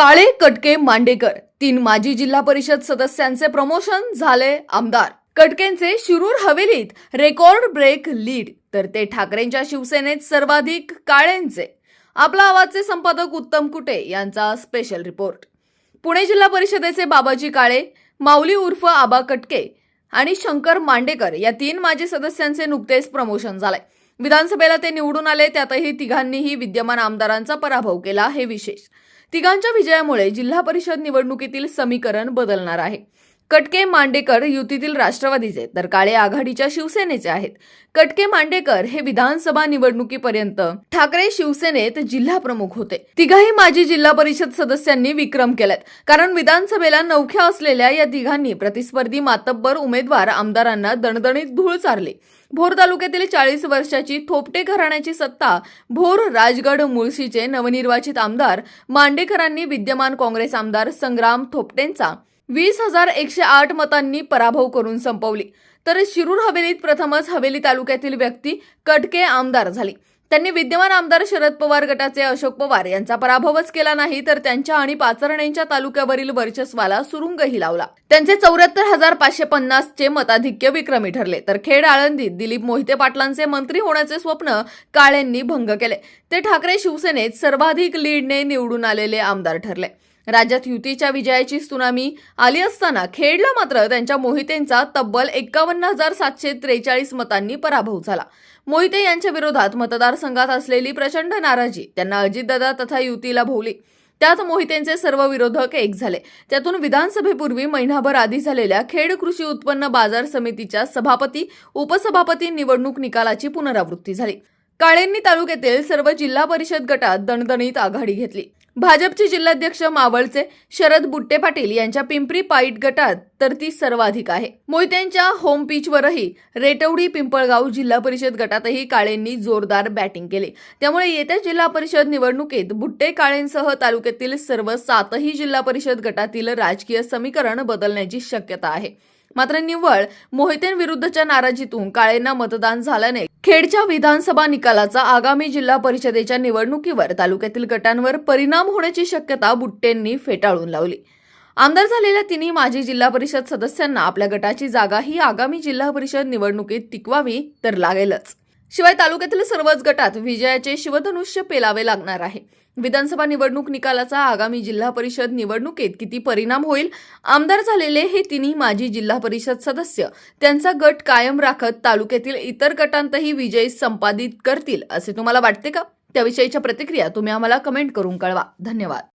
काळे कटके मांडेकर तीन माजी जिल्हा परिषद सदस्यांचे प्रमोशन झाले आमदार. कटकेंचे शिरूर हवेलीत रेकॉर्ड ब्रेक लीड तर ते ठाकरेंच्या शिवसेनेत सर्वाधिक काळेंचे. आपला आवाजचे संपादक उत्तम कुटे यांचा स्पेशल रिपोर्ट पुणे जिल्हा परिषदेचे बाबाजी काळे माऊली उर्फ आबा कटके आणि शंकर मांडेकर या तीन माजी सदस्यांचे नुकतेच प्रमोशन झाले विधानसभेला ते निवडून आले त्यातही तिघांनीही विद्यमान आमदारांचा पराभव केला हे विशेष. तिघांच्या विजयामुळे जिल्हा परिषद निवडणुकीतील समीकरण बदलणार आहे. कटके मांडेकर युतीतील राष्ट्रवादीचे तर काळे आघाडीच्या शिवसेनेचे आहेत. कटके मांडेकर हे विधानसभा निवडणुकीपर्यंत ठाकरे शिवसेनेत जिल्हा प्रमुख होते. तिघाही माजी जिल्हा परिषद सदस्यांनी विक्रम केलेत कारण विधानसभेला नवख्या असलेल्या या तिघांनी प्रतिस्पर्धी मातब्बर उमेदवार आमदारांना दणदणीत धूळ चारली. भोर तालुक्यातील चाळीस वर्षाची थोपटे घराण्याची सत्ता भोर राजगड मुळशीचे नवनिर्वाचित आमदार मांडेकरांनी विद्यमान काँग्रेस आमदार संग्राम थोपटेंचा वीस हजार एकशे आठ मतांनी पराभव करून संपवली. तर शिरूर हवेलीत प्रथमच हवेली तालुक्यातील व्यक्ती कटके आमदार झाली. त्यांनी विद्यमान आमदार शरद पवार गटाचे अशोक पवार यांचा पराभवच केला नाही तर त्यांच्या आणि पाचरणेंच्या तालुक्यावरील वर्चस्वाला सुरुंगही लावला. त्यांचे चौऱ्याहत्तर हजार पाचशे पन्नासचे मताधिक्य विक्रमी ठरले. तर खेड आळंदीत दिलीप मोहिते पाटलांचे मंत्री होण्याचे स्वप्न काळेंनी भंग केले. ते ठाकरे शिवसेनेत सर्वाधिक लीडने निवडून आलेले आमदार ठरले. राज्यात युतीच्या विजयाची सुनामी आली असताना खेडला मात्र त्यांच्या मोहितेंचा तब्बल एक्कावन्न हजार सातशे त्रेचाळीस मतांनी पराभव झाला. मोहिते यांच्या विरोधात मतदारसंघात असलेली प्रचंड नाराजी त्यांना अजितदादा तथा युतीला भोवली. त्यात मोहितेंचे सर्व विरोधक एक झाले. त्यातून विधानसभेपूर्वी महिनाभर आधी झालेल्या खेड कृषी उत्पन्न बाजार समितीच्या सभापती उपसभापती निवडणूक निकालाची पुनरावृत्ती झाली. काळेंनी तालुक्यातील सर्व जिल्हा परिषद गटात दणदणीत आघाडी घेतली. भाजपचे जिल्हाध्यक्ष मावळचे शरद बुट्टे पाटील यांच्या पिंपरी पाईट गटात तर ती सर्वाधिक आहे. मोहित्यांच्या होम पिचवरही रेटवडी पिंपळगाव जिल्हा परिषद गटातही काळेंनी जोरदार बॅटिंग केली. त्यामुळे येत्या जिल्हा परिषद निवडणुकीत बुट्टे काळेंसह तालुक्यातील सर्व सातही जिल्हा परिषद गटातील राजकीय समीकरण बदलण्याची शक्यता आहे. मात्र निव्वळ मोहितेंविरुद्धच्या नाराजीतून काळेंना मतदान झाल्याने खेडच्या विधानसभा निकालाचा आगामी जिल्हा परिषदेच्या निवडणुकीवर तालुक्यातील गटांवर परिणाम होण्याची शक्यता बुट्टेंनी फेटाळून लावली. आमदार झालेल्या तिन्ही माजी जिल्हा परिषद सदस्यांना आपल्या गटाची जागा ही आगामी जिल्हा परिषद निवडणुकीत टिकवावी तर लागेलच. शिवाय तालुक्यातील सर्वच गटात विजयाचे शिवधनुष्य पेलावे लागणार आहे. विधानसभा निवडणूक निकालाचा आगामी जिल्हा परिषद निवडणुकीत किती परिणाम होईल? आमदार झालेले हे तिन्ही माजी जिल्हा परिषद सदस्य त्यांचा गट कायम राखत तालुक्यातील इतर गटांतही विजय संपादित करतील असे तुम्हाला वाटते का? त्याविषयीच्या प्रतिक्रिया तुम्ही आम्हाला कमेंट करून कळवा. धन्यवाद.